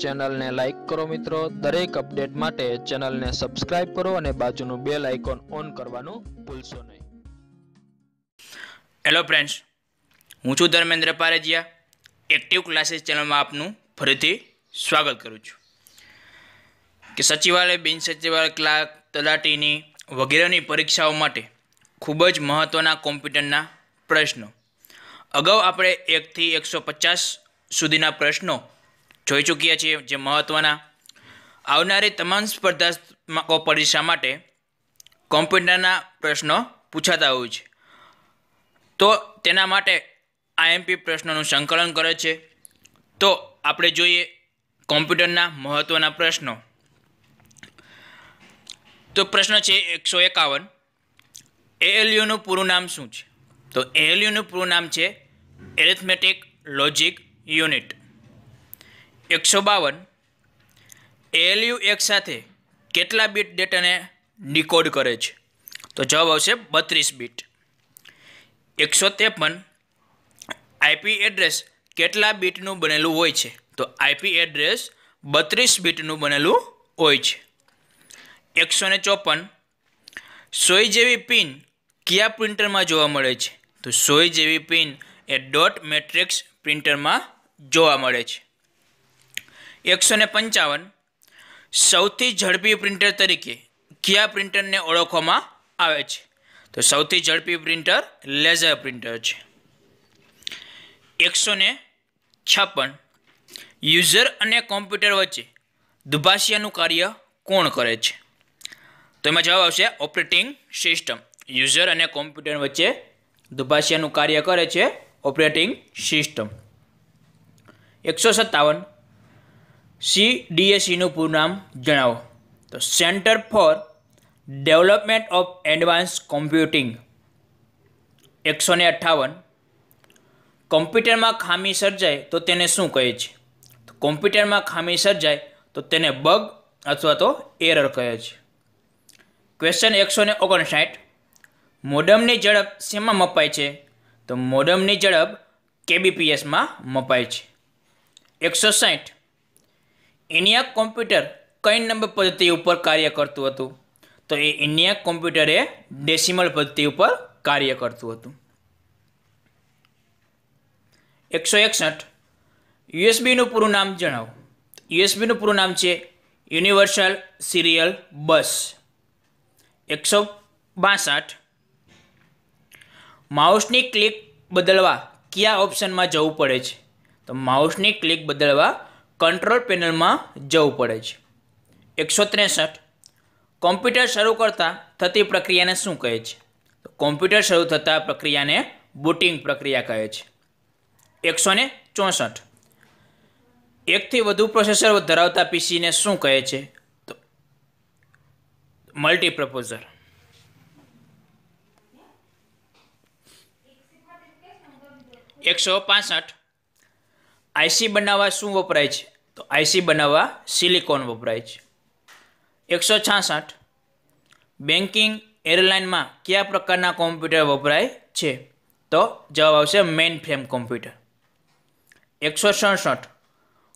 ચેનલને લાઇક કરો મિત્રો. દરેક અપડેટ માટે ચેનલને સબસ્ક્રાઇબ કરો અને બાજુનું બેલ આઇકોન ઓન કરવાનું ભૂલશો નહીં. હેલો ફ્રેન્ડ્સ હું છું ધર્મેન્દ્ર પારેજિયા. એક્ટિવ ક્લાસીસ ચેનલમાં આપનું ફરીથી સ્વાગત કરું છું. કે સચિવાલય, બિન સચિવાલય ક્લાર્ક તલાટીની વગેરેની પરીક્ષાઓ માટે ખૂબ જ મહત્ત્વના કોમ્પ્યુટરના પ્રશ્નો. અગાઉ આપણે એકથી એકસો પચાસ સુધીના પ્રશ્નો જોઈ ચૂક્યા છીએ જે મહત્ત્વના આવનારી તમામ સ્પર્ધાત્મકો પરીક્ષા માટે કોમ્પ્યુટરના પ્રશ્નો પૂછાતા હોય છે. તો તેના માટે આઈએમપી પ્રશ્નોનું સંકલન કરે છે. તો આપણે જોઈએ કોમ્પ્યુટરના મહત્ત્વના પ્રશ્નો. તો પ્રશ્ન છે એકસો એકાવન. એએલયુનું પૂરું નામ શું છે? તો એએલયુનું પૂરું નામ છે એરિથમેટિક લોજિક યુનિટ એકસો બાવન. એએલયુ એક સાથે કેટલા બીટ ડેટાને ડીકોડ કરે છે? તો જવાબ આવશે બત્રીસ બીટ. એકસો ત્રેપન. આઈપી એડ્રેસ કેટલા બીટનું બનેલું હોય છે? તો આઈપી એડ્રેસ બત્રીસ બીટનું બનેલું હોય છે. એકસો ને ચોપન. સોય જેવી પિન કયા પ્રિન્ટરમાં જોવા મળે છે? તો સોય જેવી પિન એ ડોટ મેટ્રિક્સ પ્રિન્ટરમાં જોવા મળે છે. એકસો ને પંચાવન. સૌથી ઝડપી પ્રિન્ટર તરીકે કયા પ્રિન્ટરને ઓળખવામાં આવે છે? તો સૌથી ઝડપી પ્રિન્ટર લેઝર પ્રિન્ટર છે. એકસો ને છપ્પન. યુઝર અને કોમ્પ્યુટર વચ્ચે દુભાષિયાનું કાર્ય કોણ કરે છે? તો એમાં જવાબ આવશે ઓપરેટિંગ સિસ્ટમ. યુઝર અને કોમ્પ્યુટર વચ્ચે દુભાષિયાનું કાર્ય કરે છે ઓપરેટિંગ સિસ્ટમ. એકસો સત્તાવન. સી ડીએસસીનું પૂરું નામ જણાવો. તો centre for development of advance computing એકસો ને અઠ્ઠાવન. કોમ્પ્યુટરમાં ખામી સર્જાય તો તેને શું કહે છે? તો કોમ્પ્યુટરમાં ખામી સર્જાય તો તેને બગ અથવા તો એરર કહે છે. ક્વેશ્ચન એકસો ને ઓગણસાઠ. મોડમની ઝડપ શેમાં મપાય છે? તો મોડમની ઝડપ કેબીપીએસમાં મપાય છે. એકસો સાઠ. ઇનિયાક કોમ્પ્યુટર કઈ નંબર પદ્ધતિ ઉપર કાર્ય કરતું હતું? તો એ ઇનિયાક કોમ્પ્યુટર ડેસિમલ પદ્ધતિ ઉપર કાર્ય કરતું હતું. એકસો એકસઠ. યુએસબીનું પૂરું નામ જણાવો. યુએસબીનું પૂરું નામ છે યુનિવર્સલ સિરિયલ બસ એકસો બાસઠ. માઉસની ક્લિક બદલવા કયા ઓપ્શનમાં જવું પડે છે? તો માઉસની ક્લિક બદલવા કંટ્રોલ પેનલમાં જવું પડે છે. એકસો ત્રેસઠ. કોમ્પ્યુટર શરૂ કરતાં થતી પ્રક્રિયાને શું કહે છે? કોમ્પ્યુટર શરૂ થતાં પ્રક્રિયાને બુટિંગ પ્રક્રિયા કહે છે. એકસો ને ચોસઠ. એકથી વધુ પ્રોસેસર ધરાવતા પીસીને શું કહે છે? તો મલ્ટીપ્રપોઝર. એકસો પાસઠ. આઈસી બનાવવા શું વપરાય છે? તો આઈસી બનાવવા સિલિકોન વપરાય છે. એકસો છાસઠ. બેન્કિંગ એરલાઇનમાં કયા પ્રકારના કોમ્પ્યુટર વપરાય છે? તો જવાબ આવશે મેઇન ફ્રેમ કોમ્પ્યુટર એકસો સડસઠ.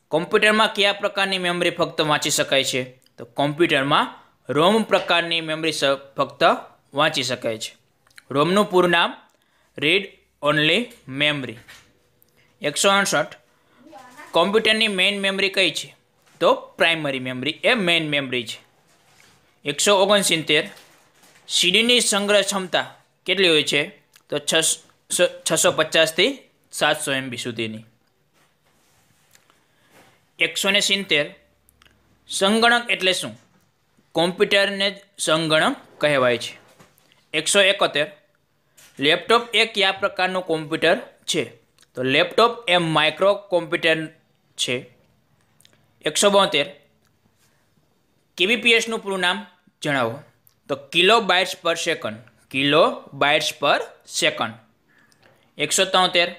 કોમ્પ્યુટરમાં કયા પ્રકારની મેમરી ફક્ત વાંચી શકાય છે? તો કોમ્પ્યુટરમાં રોમ પ્રકારની મેમરી ફક્ત વાંચી શકાય છે. રોમનું પૂરું નામ રીડ ઓનલી મેમરી એકસો અડસઠ. કોમ્પ્યુટરની મેઇન મેમરી કઈ છે? તો પ્રાઇમરી મેમરી, એ મેઇન મેમરી છે. એકસો ઓગણસિત્તેર. સીડીની સંગ્રહ ક્ષમતા કેટલી હોય છે? તો છસો છસો પચાસથી સાતસો એમબી સુધીની. એકસો ને સિત્તેર. સંગણક એટલે શું? કોમ્પ્યુટરને સંગણક કહેવાય છે. એકસો એકોતેર. લેપટોપ એ કયા પ્રકારનું કોમ્પ્યુટર છે? તો લેપટોપ એ માઇક્રો કોમ્પ્યુટર છે. એકસો બોતેર. કેબીપીએસનું પૂરું નામ જણાવો. તો kilobytes per second. Kilobytes per second. એકસો તોતેર.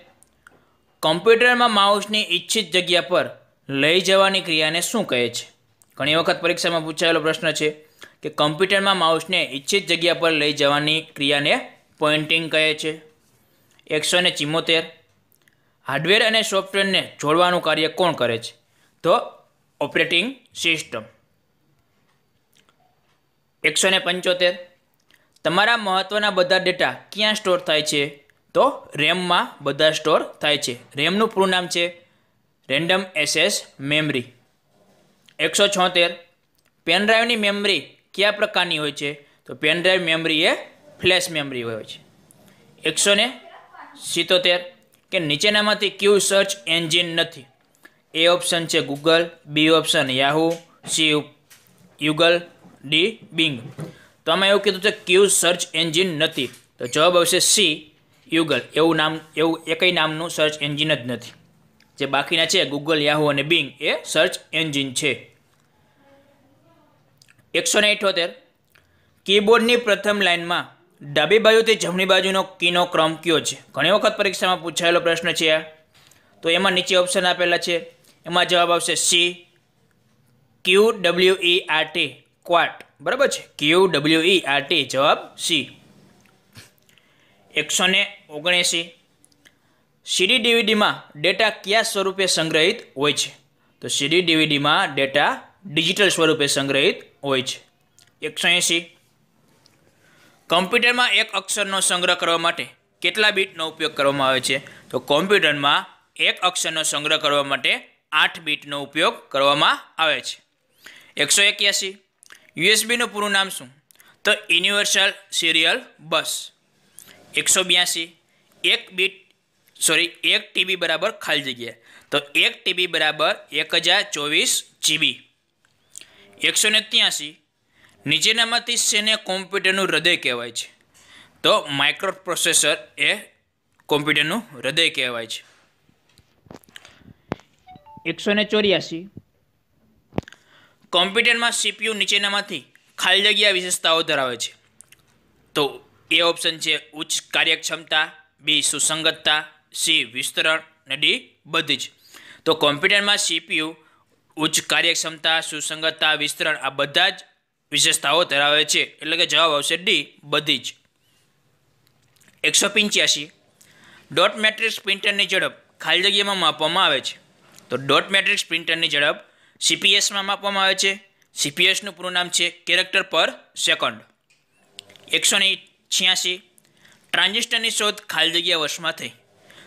કોમ્પ્યુટરમાં માઉસની ઈચ્છિત જગ્યા પર લઈ જવાની ક્રિયાને શું કહે છે? ઘણી વખત પરીક્ષામાં પૂછાયેલો પ્રશ્ન છે કે કમ્પ્યુટરમાં માઉસને ઈચ્છિત જગ્યા પર લઈ જવાની ક્રિયાને પોઇન્ટિંગ કહે છે. એકસો ને ચિમ્મોતેર હાર્ડવેર અને સોફ્ટવેરને જોડવાનું કાર્ય કોણ કરે છે? તો ઓપરેટિંગ સિસ્ટમ. એકસો ને પંચોતેર. તમારા મહત્ત્વના બધા ડેટા ક્યાં સ્ટોર થાય છે? તો રેમમાં બધા સ્ટોર થાય છે. રેમનું પૂરું નામ છે રેન્ડમ એસેસ મેમરી. એકસો છોતેર. પેનડ્રાઈવની મેમરી કયા પ્રકારની હોય છે? તો પેનડ્રાઈવ મેમરી એ ફ્લેશ મેમરી હોય છે. એકસો ને સિત્તોતેર. કે નીચેનામાંથી કયું સર્ચ એન્જિન નથી. એ ઓપ્શન છે Google, B option Yahoo, C યુગલ, D Bing. તો આમાં એવું કીધું છે ક્યુ સર્ચ એન્જિન નથી. તો જવાબ આવશે સી, યુગલ. એવું નામ, એવું એકય નામનું સર્ચ એન્જિન જ નથી. જે બાકીના છે ગૂગલ, યાહુ અને બિંગ, એ સર્ચ એન્જિન છે. એકસો ને કીબોર્ડની પ્રથમ લાઇનમાં ડાબી બાજુથી જમણી બાજુનો કીનો ક્રમ કયો છે? ઘણી વખત પરીક્ષામાં પૂછાયેલો પ્રશ્ન છે આ. તો એમાં નીચે ઓપ્શન આપેલા છે. એમાં જવાબ આવશે C Q W E R T ક્વાટ બરાબર છે? Q W E R T જવાબ સી એકસો ને ઓગણએંસી સીડી ડીવીડીમાં ડેટા કયા સ્વરૂપે સંગ્રહિત હોય છે? તો સીડી ડીવીડીમાં ડેટા ડિજિટલ સ્વરૂપે સંગ્રહિત હોય છે. એકસો એંસી કમ્પ્યુટરમાં એક અક્ષરનો સંગ્રહ કરવા માટે કેટલા બીટનો ઉપયોગ કરવામાં આવે છે? તો કોમ્પ્યુટરમાં એક અક્ષરનો સંગ્રહ કરવા માટે આઠ બીટનો ઉપયોગ કરવામાં આવે છે. એકસો એક્યાસી. યુએસબીનું પૂરું નામ શું? તો યુનિવર્સલ સિરિયલ બસ. એકસો બ્યાસી. એક બીટ, સોરી, એક ટીબી બરાબર ખાલી જગ્યા તો એક ટીબી બરાબર એક હજાર ચોવીસ જીબી. એકસો ને ત્યાસી. નીચેનામાંથી શેને કોમ્પ્યુટરનું હૃદય કહેવાય છે? તો માઇક્રો પ્રોસેસર એ કોમ્પ્યુટરનું હૃદય કહેવાય છે. એકસો ને ચોર્યાસી. કોમ્પ્યુટરમાં સીપીયુ નીચેનામાંથી ખાલી જગ્યા વિશેષતાઓ ધરાવે છે. તો એ ઓપ્શન છે ઉચ્ચ કાર્યક્ષમતા બી સુસંગતતા સી વિસ્તરણ અને ડી બધી જ. તો કોમ્પ્યુટરમાં સીપીયુ ઉચ્ચ કાર્યક્ષમતા સુસંગતતા વિસ્તરણ આ બધા જ વિશેષતાઓ ધરાવે છે. એટલે કે જવાબ આવશે ડી, બધી જ. એકસો પંચ્યાસી. ડોટ મેટ્રિક્સ પ્રિન્ટરની ઝડપ ખાલી જગ્યામાં માપવામાં આવે છે. તો ડોટ મેટ્રિક્સ પ્રિન્ટરની ઝડપ સીપીએસમાં માપવામાં આવે છે. સીપીએસનું પૂરું નામ છે કેરેક્ટર પર સેકન્ડ. એકસો ને છ્યાસી. ટ્રાન્ઝિસ્ટરની શોધ ખાલી જગ્યા વર્ષમાં થઈ.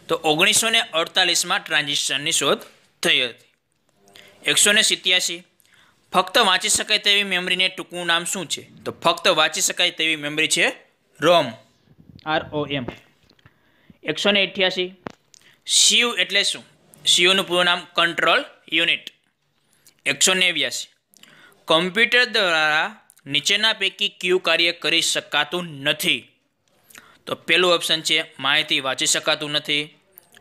તો ઓગણીસો ને અડતાલીસમાં ટ્રાન્ઝિસ્ટરની શોધ થઈ હતી. એકસો ને સિત્યાસી. ફક્ત વાંચી શકાય તેવી મેમરીને ટૂંકું નામ શું છે? તો ફક્ત વાંચી શકાય તેવી મેમરી છે રોમ. આર ઓ એમ એકસો ને અઠ્યાસી. સીયુ એટલે શું? સીયુનું પૂરું નામ કંટ્રોલ યુનિટ એકસો નેવ્યાસી કમ્પ્યુટર દ્વારા નીચેના પૈકી કયું કાર્ય કરી શકાતું નથી. તો પહેલું ઓપ્શન છે માહિતી વાંચી શકાતું નથી.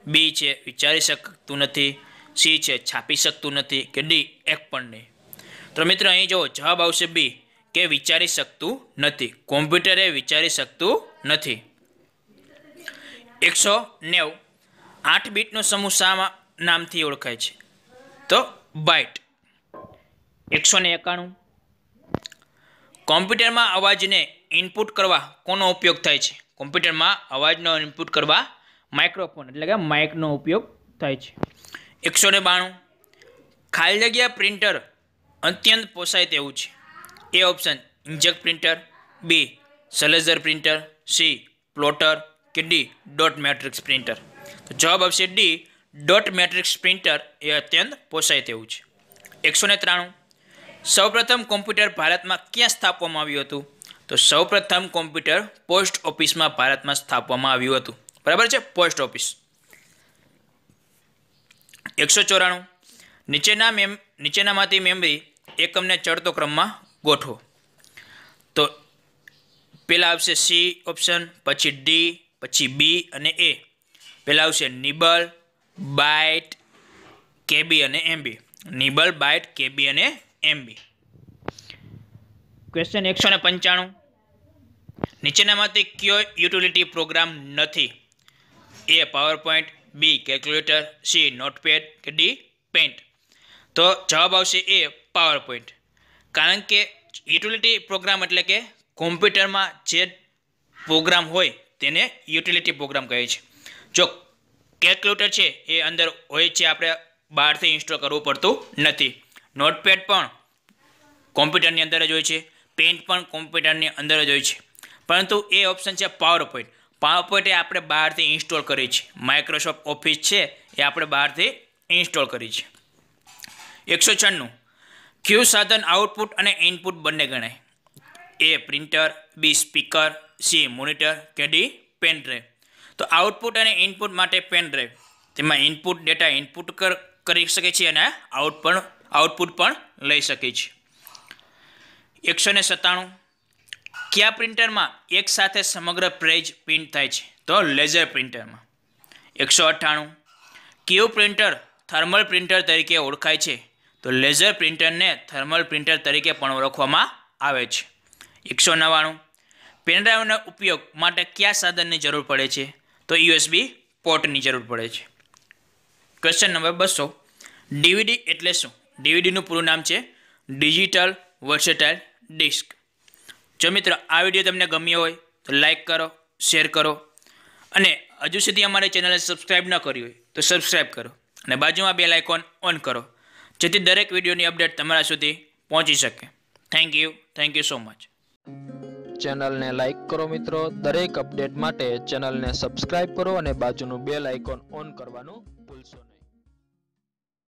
બી છે વિચારી શકતું નથી. સી છે છાપી શકતું નથી. કે ડી એક પણ નહીં. તો મિત્રો અહીં જુઓ, જવાબ આવશે બી કે વિચારી શકતું નથી. કોમ્પ્યુટરે વિચારી શકતું નથી. એકસો નેવ. આઠ બીટનો સમૂહ શા નામથી ઓળખાય છે? તો બાઇટ એકસો ને એકાણું. કોમ્પ્યુટરમાં અવાજને ઇનપુટ કરવા કોનો ઉપયોગ થાય છે? કોમ્પ્યુટરમાં અવાજનો ઇનપુટ કરવા માઇક્રોફોન એટલે કે માઇકનો ઉપયોગ થાય છે. એકસો ને બાણું. ખાલી જગ્યા પ્રિન્ટર અત્યંત પોસાય તેવું છે. A option inkjet printer B laser printer C plotter કે ડી ડોટ મેટ્રિક્સ પ્રિન્ટર તો જવાબ આવશે ડી ડોટ મેટ્રિક્સ પ્રિન્ટર એ અત્યંત પોસાય તેવું છે. એકસો ને ત્રાણું. સૌપ્રથમ કોમ્પ્યુટર ભારતમાં ક્યાં સ્થાપવામાં આવ્યું હતું? તો સૌપ્રથમ કોમ્પ્યુટર પોસ્ટ ઓફિસમાં ભારતમાં સ્થાપવામાં આવ્યું હતું. બરાબર છે? પોસ્ટ ઓફિસ એકસો ચોરાણું. નીચેના મેમ, નીચેનામાંથી મેમરી એકમને ચડતો ક્રમમાં ગોઠવો. તો પહેલાં આવશે સી ઓપ્શન પછી ડી પછી બી અને એ પહેલાં આવશે નિબલ, બાઇટ, કેબી અને એમબી. નિબલ, બાઇટ, કેબી અને એમબી. ક્વેશ્ચન એકસો ને પંચાણું. નીચેનામાંથી કયો યુટિલિટી પ્રોગ્રામ નથી? A PowerPoint B calculator C Notepad, કે ડી પેન્ટ તો જવાબ આવશે એ પાવર પોઈન્ટ કારણ કે યુટિલિટી પ્રોગ્રામ એટલે કે કોમ્પ્યુટરમાં જે પ્રોગ્રામ હોય તેને યુટિલિટી પ્રોગ્રામ કહે છે. જો કેલ્ક્યુલેટર છે એ અંદર હોય છે, આપણે બહારથી ઇન્સ્ટોલ કરવું પડતું નથી. નોટપેડ પણ કોમ્પ્યુટરની અંદર જ હોય છે પેન્ટ પણ કોમ્પ્યુટરની અંદર જ હોય છે. પરંતુ એ ઓપ્શન છે પાવર પોઈન્ટ પાવર પોઈન્ટ એ આપણે બહારથી ઇન્સ્ટોલ કરી છે. માઇક્રોસોફ્ટ ઓફિસ છે એ આપણે બહારથી ઇન્સ્ટોલ કરી છે. એકસો છન્નું. ક્યુ સાધન આઉટપુટ અને ઇનપુટ બંને ગણાય. A printer, B speaker, C monitor કે ડી પેન ડ્રાઈવ. તો આઉટપુટ અને ઇનપુટ માટે પેન ડ્રાઈવ. તેમાં ઇનપુટ ડેટા ઇનપુટ કર શકે છે અને આઉટ પણ, આઉટપુટ પણ લઈ શકે છે. એકસો ને સત્તાણું. કયા પ્રિન્ટરમાં એક સાથે સમગ્ર પેજ પ્રિન્ટ થાય છે? તો લેઝર પ્રિન્ટરમાં. એકસો અઠ્ઠાણું. કયું પ્રિન્ટર થર્મલ પ્રિન્ટર તરીકે ઓળખાય છે. તો લેઝર પ્રિન્ટરને થર્મલ પ્રિન્ટર તરીકે પણ ઓળખવામાં આવે છે. એકસો નવ્વાણું. પેનડ્રાઈવનો ઉપયોગ માટે કયા સાધનની જરૂર પડે છે? તો યુએસબી પોર્ટની જરૂર પડે છે. ક્વેશ્ચન નંબર બસો. ડીવીડી એટલે શું? ડીવીડીનું પૂરું નામ છે ડિજિટલ વર્સેટાઇલ ડિસ્ક જો મિત્રો, આ વીડિયો તમને ગમ્યો હોય, તો લાઇક કરો શેર કરો. અને હજુ સુધી અમારી ચેનલને સબસ્ક્રાઈબ ન કરી હોય, તો સબસ્ક્રાઈબ કરો. અને બાજુમાં બેલ આઇકોન ઓન કરો. જેથી દરેક વિડીયોની અપડેટ તમારા સુધી પહોંચી શકે. Thank you thank you so much ચેનલને લાઈક કરો મિત્રો. દરેક અપડેટ માટે ચેનલને સબસ્ક્રાઇબ કરો અને બાજુનું બેલ આઇકોન ઓન કરવાનું